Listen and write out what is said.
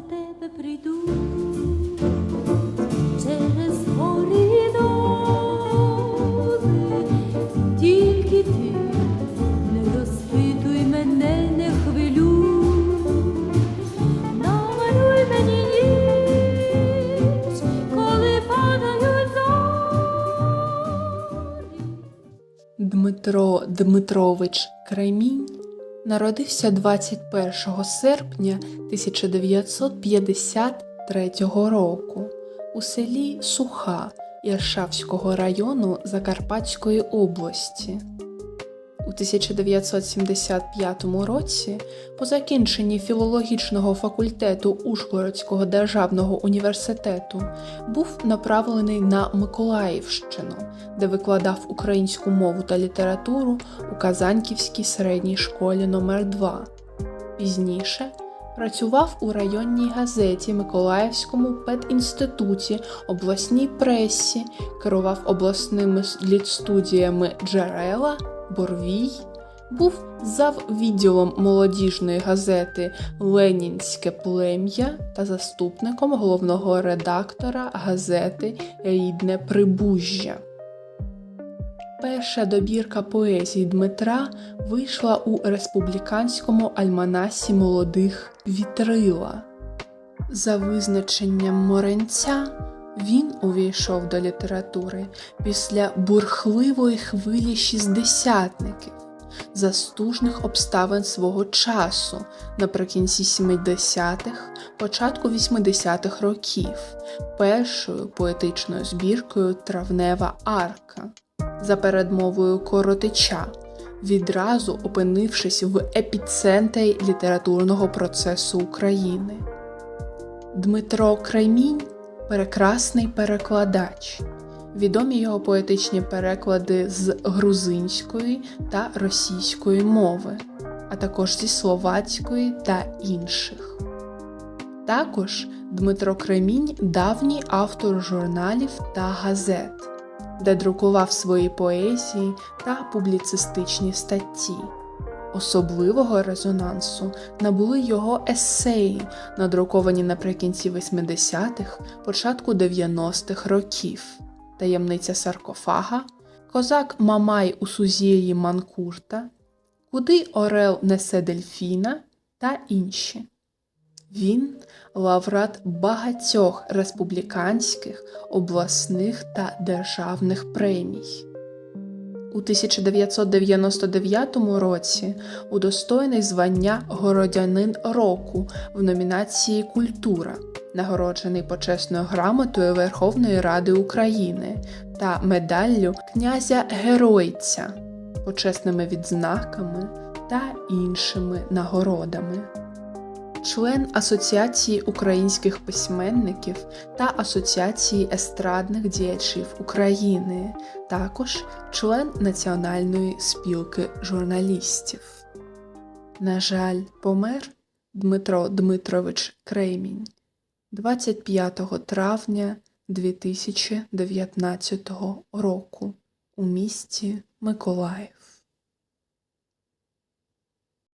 за тебе прийду. Через гори тільки ти не розпитуй мене, не хвилюй, намалюй мені коли падають. Дмитро Дмитрович Кремінь народився 21 серпня 1953 року у селі Суха Іршавського району Закарпатської області. У 1975 році, по закінченні філологічного факультету Ужгородського державного університету, був направлений на Миколаївщину, де викладав українську мову та літературу у Казанківській середній школі номер 2 Пізніше працював у районній газеті Миколаївському педінституті, обласній пресі, керував обласними літстудіями Джерела, Борвій, був заввідділом молодіжної газети Ленінське плем'я та заступником головного редактора газети Рідне Прибужжя. Перша добірка поезії Дмитра вийшла у республіканському альманасі молодих Вітрила. За визначенням Моренця, він увійшов до літератури після бурхливої хвилі шістдесятників, застужних обставин свого часу наприкінці 70-х, початку 80-х років, першою поетичною збіркою Травнева арка за передмовою Коротича, відразу опинившись в епіцентрі літературного процесу України. Дмитро Кремінь прекрасний перекладач. Відомі його поетичні переклади з грузинської та російської мови, а також зі словацької та інших. Також Дмитро Кремінь давній автор журналів та газет, де друкував свої поезії та публіцистичні статті. Особливого резонансу набули його есеї, надруковані наприкінці 80-х, початку 90-х років, таємниця саркофага, козак Мамай у сузір'ї Манкурта, Куди Орел несе дельфіна та інші. Він лауреат багатьох республіканських, обласних та державних премій. У 1999 році удостоєний звання Городянин року в номінації Культура, нагороджений почесною грамотою Верховної Ради України та медаллю князя Геройця, почесними відзнаками та іншими нагородами член Асоціації українських письменників та Асоціації естрадних діячів України, також член Національної спілки журналістів. На жаль, помер Дмитро Дмитрович Кремінь 25 травня 2019 року у місті Миколаїв.